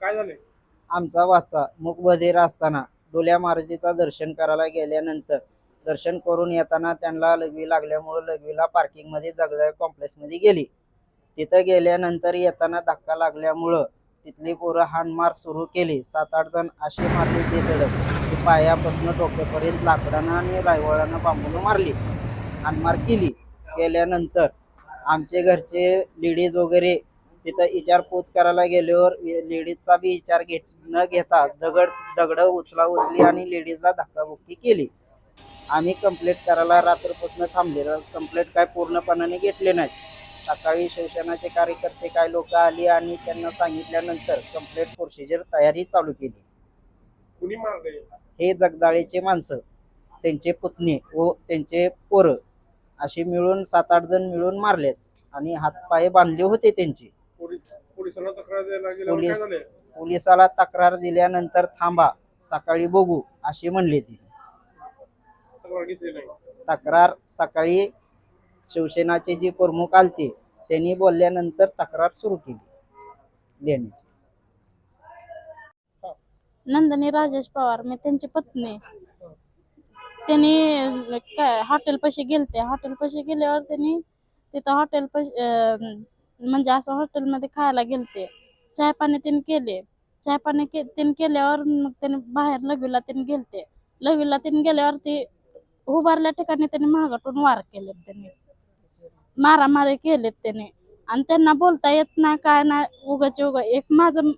काय झाले आमचा वाचा. मुकबधीर असताना डोल्या मारुतीचा दर्शन करायला गेल्यानंतर दर्शन करून येताना त्यांना लघवी लागल्यामुळं लघवीला पार्किंगमध्ये जगदाळ कॉम्प्लेक्समध्ये गेली. तिथं गेल्यानंतर येताना धक्का लागल्यामुळं तिथली पोरं हाणमार सुरू केली. सात आठ जण असे मारले ते की पायापासून डोक्यापर्यंत लाकडानं आणि रायवळानं बांबून मारली. हाणमार केली. गेल्यानंतर आमचे घरचे लेडीज वगैरे तिथं विचारपूस करायला गेल्यावर लेडीजचा बी विचार घेत न घेता दगड दगड उचला उचली आणि लेडीजला धक्काबुक्की केली. आम्ही कंप्लेंट करायला रात्रपासून थांबलेलो. कंप्लेंट काय पूर्णपणाने घेतले नाही. सकाळी शिवसेनाचे कार्यकर्ते काय लोक आली आणि त्यांना सांगितल्यानंतर कंप्लेंट प्रोसिजर तयारी चालू केली. हे जगदाळेचे माणसं त्यांचे पुतणे व त्यांचे पोरं असे मिळून सात आठ जण मिळून मारलेत आणि हातपाय बांधले होते त्यांचे. पोलिसांना तक्रार द्यायला गेल्यावर काय पोलीस- झाले पोलिसाला तक्रार दिल्यानंतर थांबा सकाळी बघू अशी म्हणले ती. तक्रार घेतली नाही. तक्रार सकाळी शिवसेनाचे जे प्रमुख आलते त्यांनी बोलल्यानंतर तक्रार सुरू केली. लिहिण्याची नंदिनी राजेश पवार मी त्यांची पत्नी. त्यांनी काय हॉटेल पाशी गेलते. हॉटेल पाशी गेल्यावर त्यांनी तिथं हॉटेल पाशी म्हणजे असं हॉटेलमध्ये खायला गेलते. चाय पाणी त्यांनी केले. चाय पाणी के त्यांनी केल्यावर मग त्याने बाहेर लघवीला त्यांनी गेलते. लघवीला त्यांनी गेल्यावर ती उभारल्या ठिकाणी त्यांनी महागाटून वार केलेत त्यांनी. मारामारी केलेत त्याने. आणि त्यांना बोलता येत नाही काय नाही उगाचे उगा एक माझं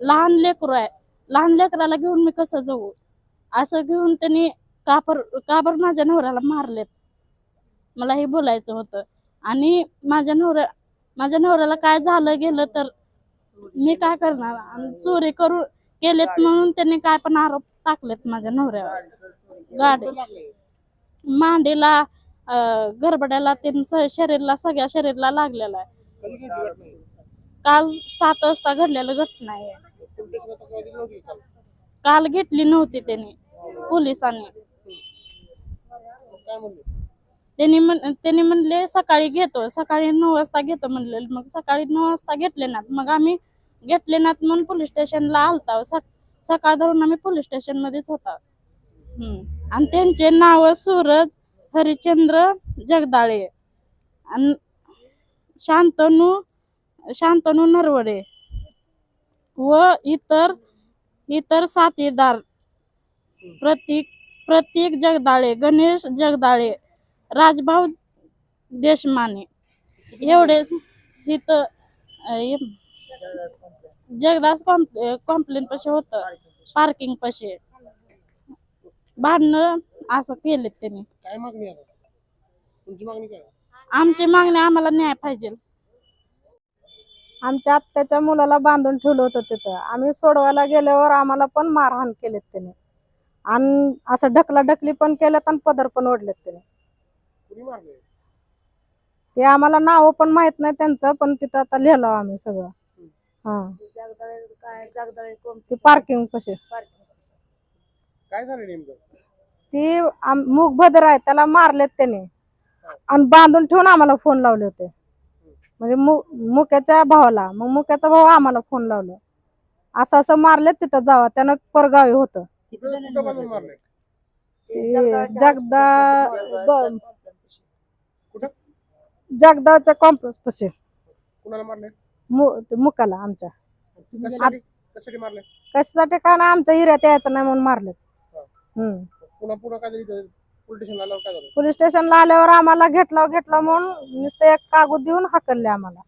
लहान लेकरू आहे. लहान लेकराला घेऊन मी कसं जाऊ? असं घेऊन त्यांनी कापर काबर माझ्या नवऱ्याला मारलेत. मला हे बोलायचं होतं. आणि माझ्या नवऱ्या माझ्या नवऱ्याला काय झालं गेलं तर मी काय करणार? आणि चोरी करू केलेत म्हणून त्यांनी काय पण आरोप टाकलेत माझ्या नवऱ्यावर. गाडी. मांडीला अं, गरबड्याला ते शरीरला सगळ्या शरीरला लागलेला आहे. काल सात वाजता घडलेलं घटना आहे. काल घेतली नव्हती त्यांनी पोलिसांनी. काय म्हणले? त्यांनी म्हण त्यांनी म्हणले सकाळी घेतो. सकाळी नऊ वाजता घेतो म्हणले मग सकाळी नऊ वाजता घेतले नात. मग आम्ही घेतले नात म्हणून पोलीस स्टेशनला आलता. सक सकाळ धरून आम्ही पोलीस स्टेशनमध्येच होता. आणि त्यांचे नाव सूरज हरिचंद्र जगदाळे आणि शांतनू शांतनू नरवडे व इतर इतर साथीदार प्रतीक प्रतीक जगदाळे गणेश जगदाळे राजभाऊ देशमाने एवढेच इथं जगदास कॉम्प्ले कॉम्प्लेन पाशी होतं. पार्किंग पाशी. भांडणं असं केलेत त्यांनी. काय मागणी आहे? आता? तुमची मागणी काय? आहे? आमची मागणी आम्हाला न्याय पाहिजे. आमच्या आत्याच्या मुलाला बांधून ठेवलं होतं तिथं. आम्ही सोडवायला गेल्यावर आम्हाला पण मारहाण केलेत त्याने. आणि असं ढकला ढकली पण केल्यात आणि पदर पण ओढलेत त्याने. ते आम्हाला नाव पण माहीत नाही त्यांचं पण तिथं आता लिहिलं आम्ही सगळं. हा. ते पार्किंग कसे? काय झालं नेमकं? ती आम- मूग भद्र आहे त्याला मारलेत त्याने. आणि बांधून ठेवून आम्हाला फोन लावले होते. म्हणजे मु- मुक्याच्या भावाला मग मुक्याचा भाऊ आम्हाला फोन लावलं. असं असं मारलेत तिथं जावा त्यानं परगावी होतं. कुठं कुठं बांधून मारले ते जगदा ब- जगदाळच्या कॉम्प्लेक्स पशी. कुणाला मारले? मु- ते मुकाला आमच्या. कशासाठी कशासाठी मारले? कशासाठी? का ना आमच्या हिऱ्यात यायचं नाही म्हणून मारलेत. हम्म. पुन्हा पुन्हा काय झाली पोलीस स्टेशनला आल्यावर काय झालं? पोलीस स्टेशनला आल्यावर आम्हाला घेतलं घेतलं म्हणून नुसतं एक कागद देऊन हाकलले आम्हाला.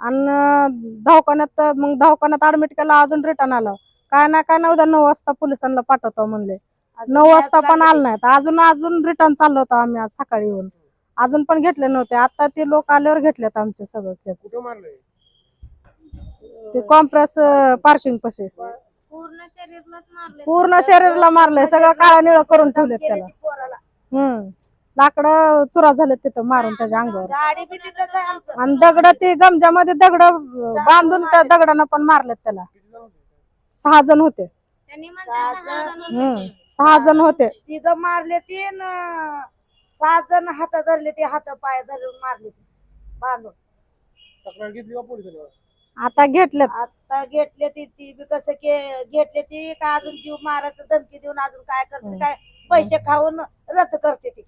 आणि दवाखान्यात मग दवाखान्यात ऍडमिट केलं अजून रिटर्न आलं. काय ना काय ना उद्या नऊ वाजता पोलिसांना पाठवतो म्हणले. नऊ वाजता पण आलं नाहीत. अजून अजून रिटर्न चाललो होतो आम्ही आज सकाळी येऊन. अजून पण घेतले नव्हते. आता ते लोक आल्यावर घेतलेत आमचे सगळं केस. कुठं ते कॉम्प्रेस पार्किंग पाशी. पूर्ण शरीरलाच मारले पूर्ण शरीराला मारलंय. सगळं काळा निळ करून ठेवलेत त्याला. हम्म. लाकडं चुरा झाले तिथं मारून त्याच्या अंगावर. गाडी बी तिथंच आहे आमचं. आणि दगड ते गमजामध्ये दगड बांधून त्या दगडानं पण मारलेत त्याला. किती जण होते सहा जण होते. त्यांनी म्हणजे सहा जण हम्म. सहा जण होते. तिघ मारले ते सहा जण हात धरले ते हात पाय धरून मारले ते बांधून. तक्रार घेतली का पोलिसांनी आता घेतलं. आता घेतले ती ती बी कसं के घेतले ती का अजून जीव मारायचं धमकी देऊन अजून काय करते हम्म. काय पैसे खाऊन रद्द करते ती.